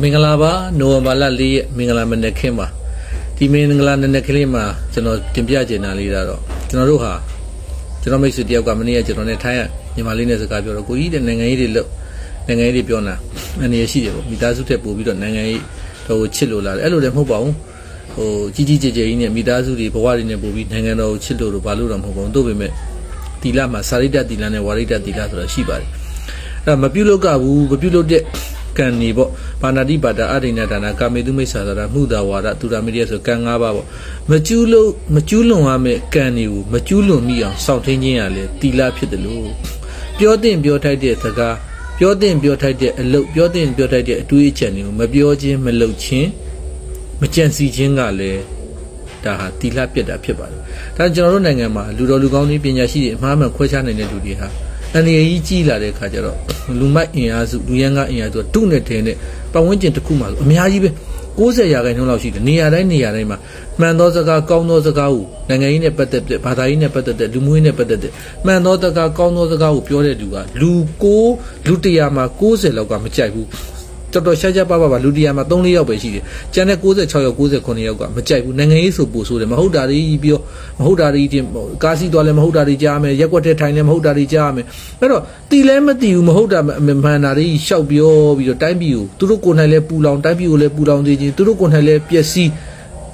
မင်္ဂလာပါနိုဝင်ဘာလ၄ရက်မင်္ဂလာမနက်ခင်းပါဒီမင်္ဂလာနနက်ကလေးမှာကျွန်တော်တင်ပြချင်တာလေးဒါတော့ကျွန်တော်တို့ဟာကျွန်တော်မိတ်ဆွေတယောက်ကမနေ့ကကျွန်တော်နဲ့ထိုင်းရညီမလေးနဲ့စကားပြောတော့ကိုကြီးတဲ့နိုင်ငံရေးတွေလို့နိုင်ငံရေးတွေပြောတာအနေရရှိတယ်ပေါ့မိသားစုထက်ပို့ပြီးတော့နိုင်ငံရေးတော့ချစ်လို့လာတယ်အဲ့လိုလည်းမဟုတ်ပါဘူးဟိုကြီးကြီးကျယ်ကျယ်ကြီးနဲ့မိသားစုတွေဘဝတွေနဲ့ပို့ပြီးနိုင်ငံတော်ကိုချစ်လို့တော့ဘာလို့တော့မဟုတ်ပါဘူးတို့ပေမဲ့တီလာမှာစာရိတ္တတီလာနဲ့ဝါရိတ္တတီလာဆိုတာရှိပါတယ်အဲ့ဒါမပြုတ်လို့ကဘူးမပြုတ်လို့တဲ့ ကံနေပေါ့ဘာနာတိပါဒအဒိဏဒါနာကာမေတုမိစ္ဆာသာရမှုတာဝါဒသူရာမရိယဆိုကံ၅ပါးပေါ့မကျူးလို့မကျူးလွန်ရမယ့်ကံတွေကိုမကျူးလွန်မိအောင်စောင့်ထင်းခြင်းရလေတီလာဖြစ်တယ်လို့ပြောတဲ့ပြောထိုက်တဲ့စကားပြောတဲ့ပြောထိုက်တဲ့အလုပ်ပြောတဲ့ပြောထိုက်တဲ့အတွေးအချင်တွေကိုမပြောခြင်းမလုပ်ခြင်းမကြံစီခြင်းကလည်းဒါဟာတီလာပြက်တာဖြစ်ပါတယ်ဒါကျွန်တော်တို့နိုင်ငံမှာလူတော်လူကောင်းတွေပညာရှိတွေအမှားမှန်ခွဲခြားနိုင်တဲ့လူတွေဟာ အန္တရာယ်ကြီးကြီးလာတဲ့ခါကျတော့လူမိုက်အင်အားစုလူရန်ကအင်အားစုကတုနဲ့ထင်းနဲ့ပတ်ဝန်းကျင်တစ်ခုမှဆိုအများကြီးပဲ90ရာခိုင်နှုန်းလောက်ရှိတယ်နေရာတိုင်းနေရာတိုင်းမှာမှန်သောစကားကောင်းသောစကားကိုနိုင်ငံရေးနဲ့ပတ်သက်တဲ့ဘာသာရေးနဲ့ပတ်သက်တဲ့လူမျိုးရေးနဲ့ပတ်သက်တဲ့မှန်သောစကားကောင်းသောစကားကိုပြောတဲ့လူကလူ9လူ100မှာ90လောက်ကမကြိုက်ဘူး တော်တော်ရှားရှားပါပါပါလူတရားမှာ3-4ယောက်ပဲရှိတယ်။ကျန်တဲ့96ယောက်99ယောက်ကမကြိုက်ဘူး။နိုင်ငံရေးဆိုပို့ဆိုတယ်မဟုတ်တာတွေပြောမဟုတ်တာတွေတင်ကားစီးသွားလဲမဟုတ်တာတွေကြားမယ်ရက်ွက်တဲ့ထိုင်လဲမဟုတ်တာတွေကြားမယ်။အဲ့တော့တီလဲမတီဘူးမဟုတ်တာမှန်တာတွေရှောက်ပြောပြီးတော့တိုင်းပြည်ကိုသူတို့ကိုယ်နိုင်လဲပူလောင်တိုင်းပြည်ကိုလဲပူလောင်စေခြင်းသူတို့ကိုယ်နိုင်လဲပျက်စီး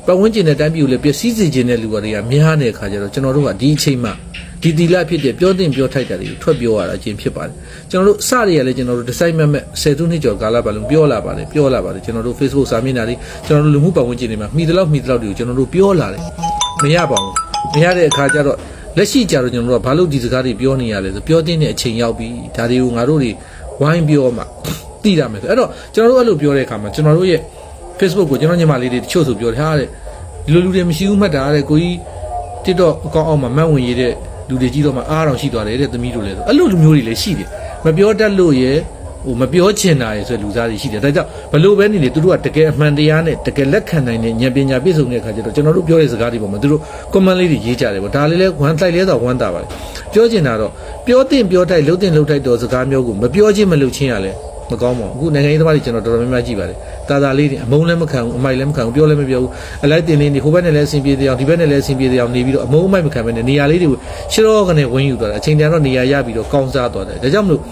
ပတ်ဝန်းကျင်တဲ့တိုင်းပြည်ကိုလည်းပျက်စီးစေခြင်းတဲ့လူတွေကများနေတဲ့ခါကျတော့ကျွန်တော်တို့ကဒီအချိန်မှာဒီတီလာဖြစ်တဲ့ပြောတင်ပြောထိုက်တာတွေကိုထွက်ပြောရတာအချင်းဖြစ်ပါတယ်ကျွန်တော်တို့စရရလဲကျွန်တော်တို့ဒီဇိုင်းမက်မက်10သူနှစ်ကျော်ကာလပတ်လုံးပြောလာပါတယ်ပြောလာပါတယ်ကျွန်တော်တို့ Facebook စာမျက်နှာတွေကျွန်တော်တို့လူမှုပတ်ဝန်းကျင်တွေမှာမိတလောက်မိတလောက်တွေကိုကျွန်တော်တို့ပြောလာတယ်မရပါဘူးမရတဲ့အခါကျတော့လက်ရှိကြတော့ကျွန်တော်တို့ကဘာလို့ဒီစကားတွေပြောနေရလဲဆိုပြောတင်တဲ့အချိန်ရောက်ပြီဒါတွေကိုငါတို့တွေဝိုင်းပြောမှသိရမယ်ဆိုအဲ့တော့ကျွန်တော်တို့အဲ့လိုပြောတဲ့အခါမှာကျွန်တော်တို့ရဲ့ Facebook ကိုကျွန်တော်ညီမလေးတွေတချို့ဆိုပြောထားတဲ့ဒီလိုလူတွေမရှိဘူးမှတ်တာတဲ့ကိုကြီး TikTok အကောင့်အောက်မှာမတ်ဝင်ရတဲ့လူတွေကြီးတော့မှအားတော်ရှိသွားတယ်တဲ့သမီးတို့လည်းဆိုအဲ့လိုလူမျိုးတွေလည်းရှိတယ်မပြောတတ်လို့ရဟိုမပြောချင်တာရယ်ဆိုတဲ့လူသားတွေရှိတယ်ဒါကြောင့်ဘလို့ပဲနေလေသူတို့ကတကယ်အမှန်တရားနဲ့တကယ်လက်ခံနိုင်တဲ့ဉာဏ်ပညာပြည့်စုံတဲ့အခါကျတော့ကျွန်တော်တို့ပြောတဲ့စကားတွေပေါ်မှာသူတို့ comment လေးတွေရေးကြတယ်ပေါ့ဒါလေးလဲဝမ်းတိုက်လဲတော့ဝမ်းတာပါလေပြောချင်တာတော့ပြောတင်ပြောထိုက်လှုပ်တင်လှုပ်ထိုက်တော့စကားမျိုးကိုမပြောချင်းမလုပ်ချင်းရလဲ မကောင်းပါဘူးအခုနိုင်ငံရေးသမားတွေကျွန်တော်တော်တော်များများကြည့်ပါတယ်တာတာလေးတွေအမုန်းလည်းမခံဘူးအမိုက်လည်းမခံဘူးပြောလည်းမပြောဘူးအလိုက်တင်လေးနေဟိုဘက်နဲ့လည်းအဆင်ပြေတဲ့အောင်ဒီဘက်နဲ့လည်းအဆင်ပြေတဲ့အောင်နေပြီးတော့အမုန်းအမိုက်မခံဘဲနဲ့နေရာလေးတွေကိုရှင်းတော့ကနေဝင်းယူသွားတယ်အချိန်တန်တော့နေရာရပြီးတော့ကောင်းစားသွားတယ်ဒါကြောင့်မလို့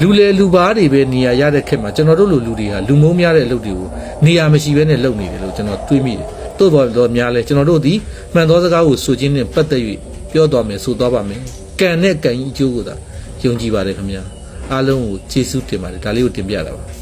လူလေလူပါးတွေပဲနေရာရတဲ့ခက်မှာကျွန်တော်တို့လိုလူတွေဟာလူမုန်းများတဲ့အလုပ်တွေကိုနေရာမရှိဘဲနဲ့လုပ်နေတယ်လို့ကျွန်တော်တွေးမိတယ်တိုးတော်တော်များလဲကျွန်တော်တို့ဒီမှန်သောစကားကိုဆိုခြင်းနဲ့ပတ်သက်၍ပြောတော်မယ်ဆိုတော့ပါမယ်ကံနဲ့ကံကြီးအကျိုးကိုသာယုံကြည်ပါတယ်ခင်ဗျာ အားလုံးကိုကျေးဇူးတင်ပါတယ်ဒါလေးကိုတင်ပြတာပါ